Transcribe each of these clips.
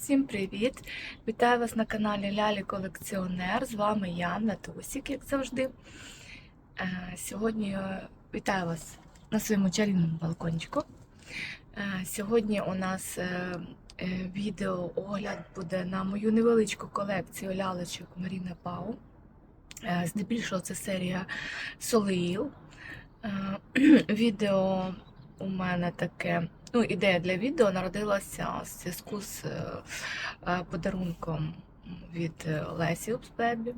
Всім привіт! Вітаю вас на каналі Лялі Колекціонер. З вами я, Натусік, як завжди. Е, Сьогодні е, вітаю вас на своєму чарівному балкончику. Е, Сьогодні у нас відео огляд буде на мою невеличку колекцію лялечок Маріна Пау. Здебільшого це серія Солеїл. Відео у мене таке. Ну, ідея для відео народилася в зв'язку з е, е, подарунком від е, Лесі Упсбебі.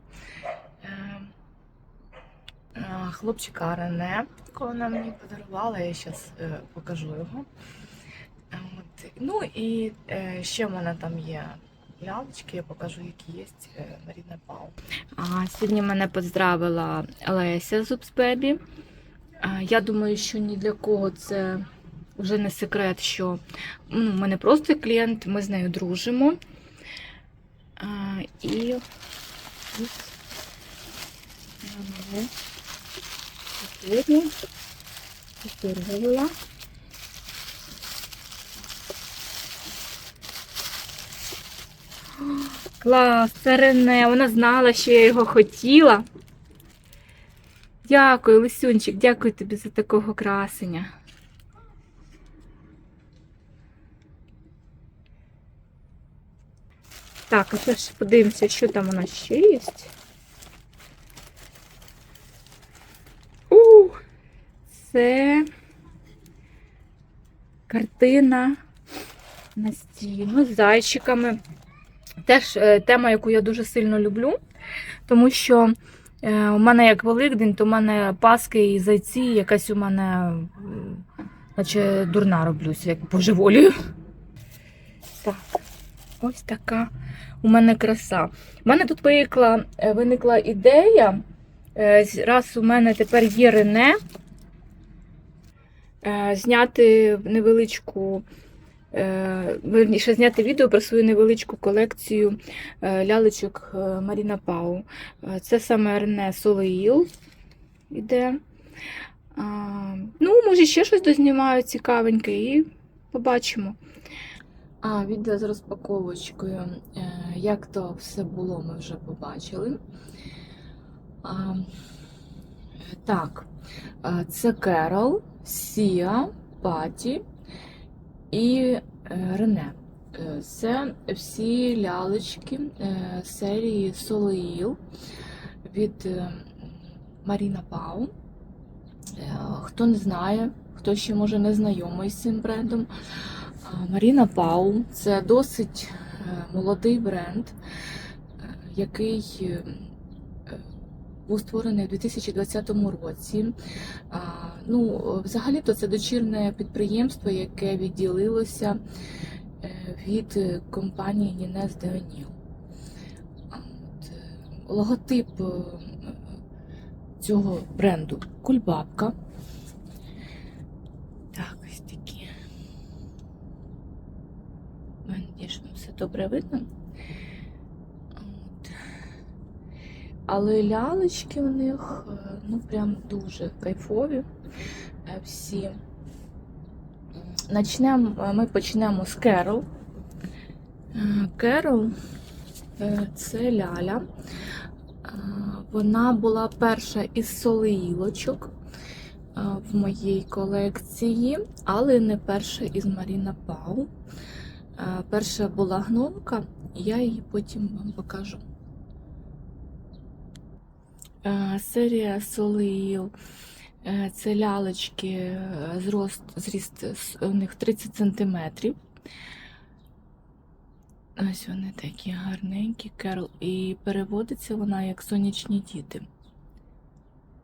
Хлопчика Рене, якого вона мені подарувала, я зараз покажу його. От. Ну і ще в мене там є лялечки, я покажу, які є Маріна Пау. А, сьогодні мене поздравила Леся з Упсбебі. Я думаю, що ні для кого це вже не секрет, що ну, в мене просто клієнт, ми з нею дружимо. А, і сьогодні поздоровила. Клас, це Рене, вона знала, що я його хотіла. Дякую, Лисюнчик, дякую тобі за такого красення. Так, а зараз подивимося, що там у нас ще є. У, це картина на стіну з зайчиками. Теж е, тема, яку я дуже сильно люблю, тому що е, у мене як Великдень, то у мене паски і зайці, якась у мене, наче дурна роблюся, як божеволію. Ось така у мене краса. У мене тут виникла, е, виникла ідея, е, раз у мене тепер є Рене, е, зняти невеличку, верніше, зняти відео про свою невеличку колекцію лялечок Маріна Пау. Це саме Рене Солеїл іде. Ну, може, ще щось дознімаю цікавеньке і побачимо. А, відео з розпаковочкою. Е, Як то все було, ми вже побачили. А, Так, е, це Керол, Сія, Паті і е, Рене. Це всі лялечки серії Солеїл від Маріна Пау. Хто не знає, хто ще може не знайомий з цим брендом. Маріна Пау це досить е, молодий бренд, е, який е, був створений у 2020 році. Ну, взагалі-то це дочірне підприємство, яке відділилося від компанії Нінес Деоніл. Логотип цього бренду Кульбабка. Так, ось такі. У мене надіюсь, вам все добре видно. Але лялечки у них е, ну прям дуже кайфові е, всі. Начнемо, ми почнемо з Керол. Е, Керол е, це ляля. Е, Вона була перша із солеїлочок е, в моїй колекції, але не перша із Маріна Пау. Е, Перша була гномка, я її потім вам покажу. Е, Серія Солеїл. Е, Це лялечки, зрост, зріст у них 30 см. Ось вони такі гарненькі, Керл. І переводиться вона як сонячні діти.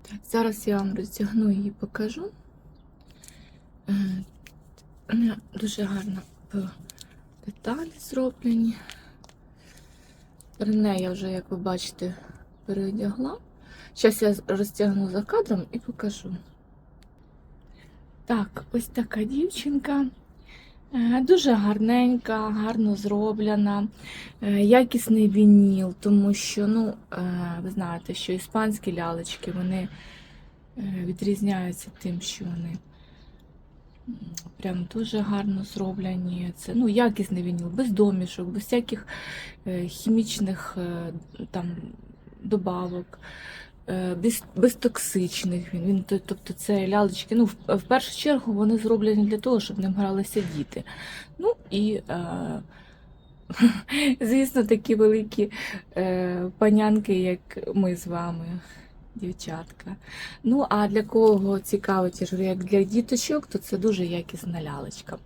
Так, зараз я вам роздягну її покажу. Вона дуже гарно в деталі зроблені. Рене я вже, як ви бачите, переодягла. Зараз я розтягну за кадром і покажу. Так, ось така дівчинка. Е, Дуже гарненька, гарно зроблена, е, якісний вініл, тому що, ну, е, ви знаєте, що іспанські лялечки вони відрізняються тим, що вони Прям дуже гарно зроблені. Це ну, якісний вініл, без домішок, без всяких е, хімічних е, там добавок, е, без, без токсичних. Він, він, тобто це лялечки. Ну, в, першу чергу вони зроблені для того, щоб ним гралися діти. Ну і, е, звісно, такі великі е, панянки, як ми з вами. Дівчатка. Ну, а для кого цікавить, я ж як для діточок, то це дуже якісна лялечка.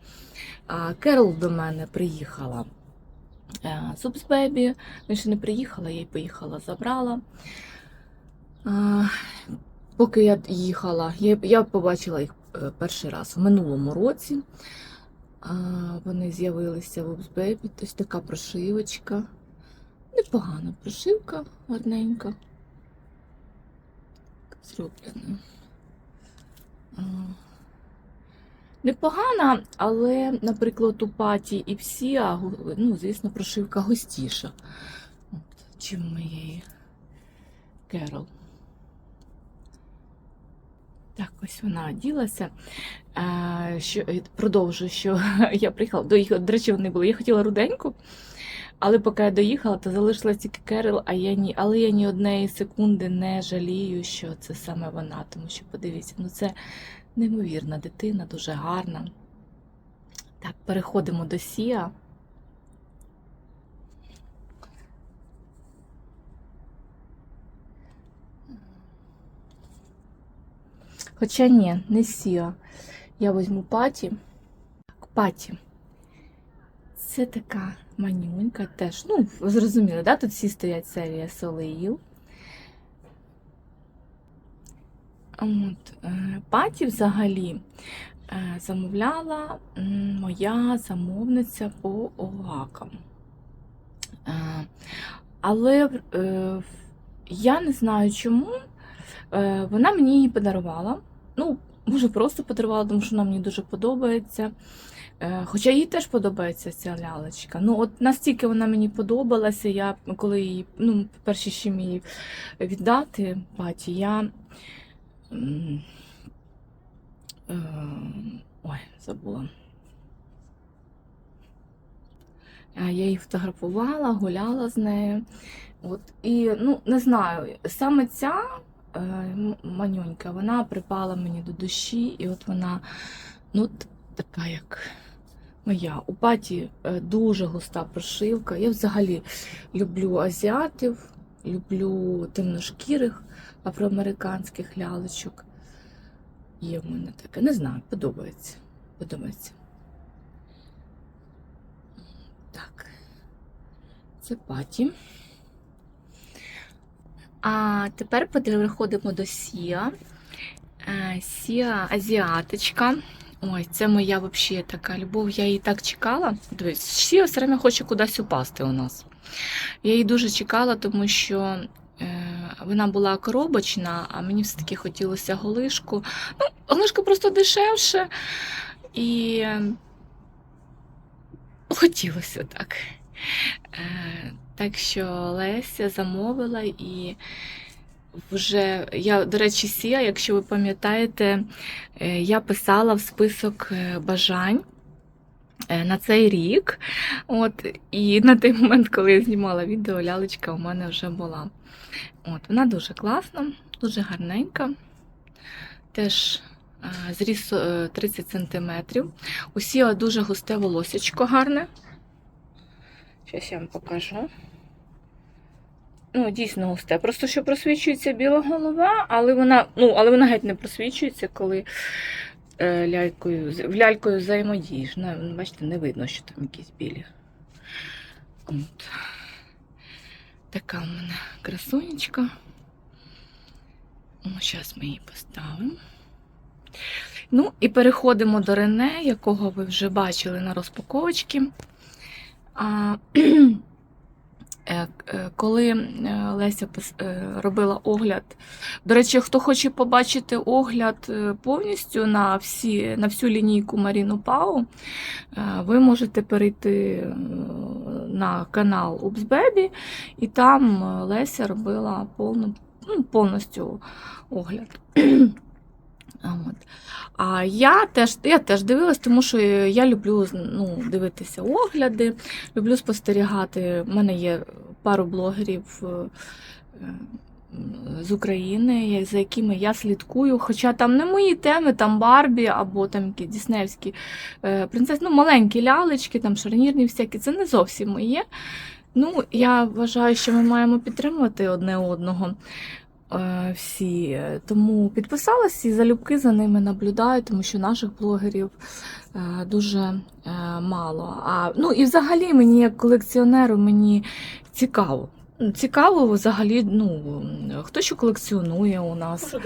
А Керол до мене приїхала е, з Упс Бебі. Ну, ще не приїхала, я її поїхала, забрала. А, поки я їхала, я, я побачила їх е, перший раз в минулому році. А, вони з'явилися в Упс Бебі. Ось така прошивочка. Непогана прошивка, гарненька зроблена. А, Непогана, але, наприклад, у паті і в Сіа, ну, звісно, прошивка густіша, чим моєї Керол. Так, ось вона оділася. Що, продовжую, що я приїхала. Доїхала, до речі, вони були. Я хотіла руденьку, але поки я доїхала, то залишилась тільки Керол, а я ні, але я ні однієї секунди не жалію, що це саме вона. Тому що подивіться, ну це неймовірна дитина, дуже гарна. Так, переходимо до Сіа. Хоча ні, не Сіа. Я візьму паті. Паті. Це така манюнька теж. Ну, ви зрозуміли, да? Тут всі стоять серія Солеїл. От, е, паті взагалі е, замовляла моя замовниця по овакам. Е, Але я не знаю чому. Вона мені її подарувала. Ну, може, просто подарувала, тому що вона мені дуже подобається. Е, Хоча їй теж подобається ця лялечка. Ну, от настільки вона мені подобалася, я коли її, ну, перші ще мені віддати паті, я. е, Ой, забула. Я її фотографувала, гуляла з нею. От, і ну, не знаю, саме ця е, манюнька, вона припала мені до душі, і от вона ну, така, як моя. У паті е, дуже густа прошивка. Я взагалі люблю азіатів, люблю темношкірих афроамериканських лялечок. Є в мене таке. Не знаю, подобається. Подобається. Так. Це паті. А тепер переходимо до Сіа. Е, Сіа азіаточка. Ой, це моя взагалі така любов. Я її так чекала. Дивись, Сіа все время хоче кудись упасти у нас. Я її дуже чекала, тому що е, вона була коробочна, а мені все-таки хотілося голишку. Ну, голишка просто дешевше. І е, хотілося так. Е, Так що Леся замовила і вже я, до речі, Сія, якщо ви пам'ятаєте, е, я писала в список е, бажань е, на цей рік. От, і на той момент, коли я знімала відео, лялечка у мене вже була. От, вона дуже класна, дуже гарненька. Теж зріс е, 30 см. У дуже густе волосечко гарне. Зараз я вам покажу. Ну, дійсно густе. Просто що просвічується біла голова, але вона, ну, але вона геть не просвічується, коли е, лялькою, в лялькою взаємодієш. Ну, бачите, не видно, що там якісь білі. От. Така в мене красунечка. Зараз ми її поставимо. Ну, і переходимо до Рене, якого ви вже бачили на розпаковочці. А, Коли е, Леся е, робила огляд, до речі, хто хоче побачити огляд е, повністю на, всі, на всю лінійку Маріну Пау, е, ви можете перейти е, на канал Упс Бебі, і там е, Леся робила повну, ну, повністю огляд. А я теж, я теж дивилась, тому що я люблю ну, дивитися огляди, люблю спостерігати. У мене є пару блогерів е, з України, за якими я слідкую. Хоча там не мої теми, там Барбі або там які Діснеївські е, принцеси, ну, маленькі лялечки, там шарнірні всякі, це не зовсім моє. Ну, я вважаю, що ми маємо підтримувати одне одного всі. Е, Тому підписалась і залюбки за ними наблюдаю, тому що наших блогерів е, дуже е, мало. А, ну і взагалі мені, як колекціонеру, мені цікаво. Цікаво взагалі, ну, хто що колекціонує у нас. Що?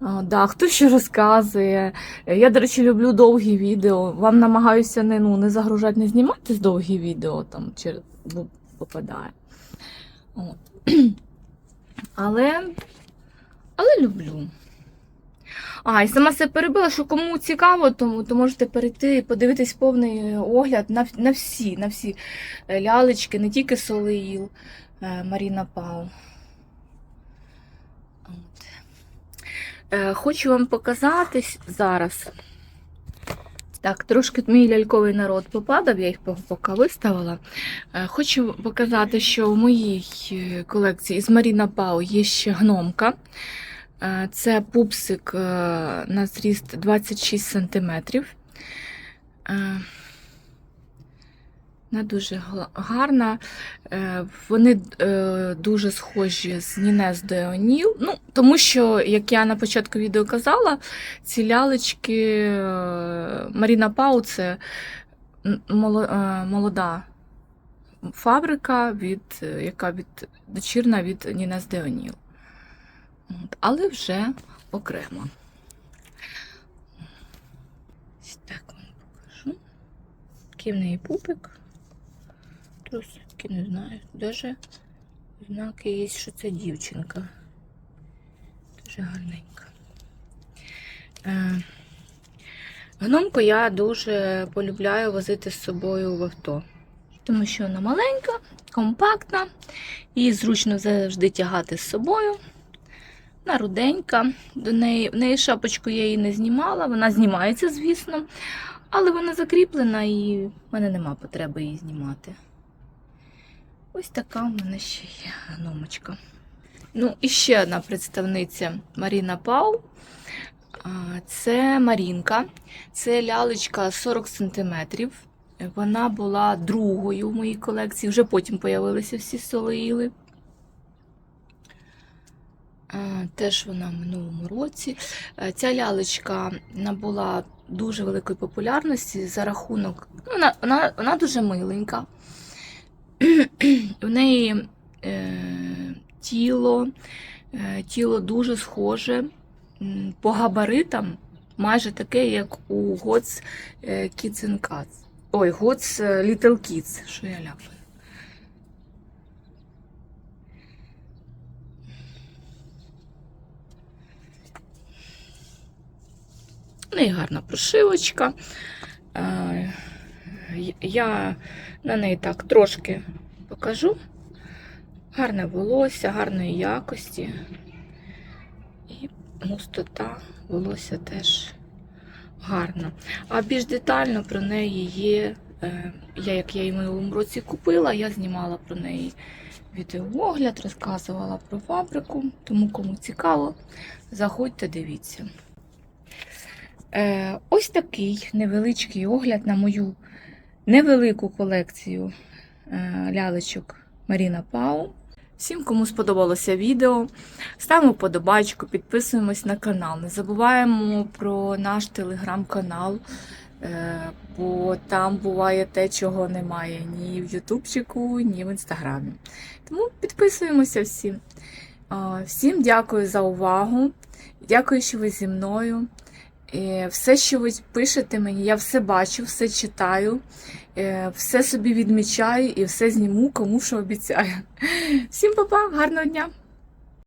А, да, хто що розказує. Я, до речі, люблю довгі відео. Вам намагаюся не, ну, не загружати, не знімати з довгі відео, там через попадає. От. Але, але люблю. А, і сама себе перебила, що кому цікаво, то, то можете перейти і подивитись повний огляд на, на всі, на всі е, лялечки, не тільки Солеїл, е, Маріна Пау. От. Е, Хочу вам показати зараз. Так, трошки мій ляльковий народ попадав, я їх поки виставила. Е, Хочу показати, що в моїй е, колекції з Маріна Пау є ще гномка. Е, Це пупсик на зріст 26 см. Вона дуже гарна. Е, Вони е, дуже схожі з Нінес де Оніл. Ну, тому що, як я на початку відео казала, ці лялечки е, Маріна Пау це молода фабрика, від, яка від, дочірна від Нінес де Оніл. От, Але вже окремо. Так вам покажу. Неї пупик. Трусики не знаю. Даже знаки є, що це дівчинка. Дуже гарненька. Е, Гномку я дуже полюбляю возити з собою в авто. Тому що вона маленька, компактна, її зручно завжди тягати з собою. Вона руденька. До неї, в неї шапочку я її не знімала, вона знімається, звісно, але вона закріплена і в мене нема потреби її знімати. Ось така в мене ще є гномочка. Ну, і ще одна представниця Маріна Пау. Це Марінка. Це лялечка 40 см. Вона була другою в моїй колекції, вже потім з'явилися всі солоїли. Теж вона в минулому році. Ця лялечка набула дуже великої популярності за рахунок. Ну, вона, вона, вона дуже миленька. У неї е, тіло, е, тіло дуже схоже по габаритам, майже таке, як у Gods е, Kids and Cats. Ой, Gods е, Little Kids, що я ляпаю. Неї гарна прошивочка. Я на неї так трошки покажу. Гарне волосся, гарної якості. І густота волосся теж гарна. А більш детально про неї є. е, Я, як я її минулому році купила, я знімала про неї відеоогляд, розказувала про фабрику. Тому кому цікаво, заходьте, дивіться. Е, ось такий невеличкий огляд на мою невелику колекцію е, лялечок Маріна Пау. Всім, кому сподобалося відео, ставимо вподобайку, підписуємось на канал. Не забуваємо про наш телеграм-канал, е, бо там буває те, чого немає ні в Ютубчику, ні в інстаграмі. Тому підписуємося всім. Всім дякую за увагу. Дякую, що ви зі мною. Е, Все, що ви пишете мені, я все бачу, все читаю, е, все собі відмічаю і все зніму, кому що обіцяю. Всім па-па, гарного дня!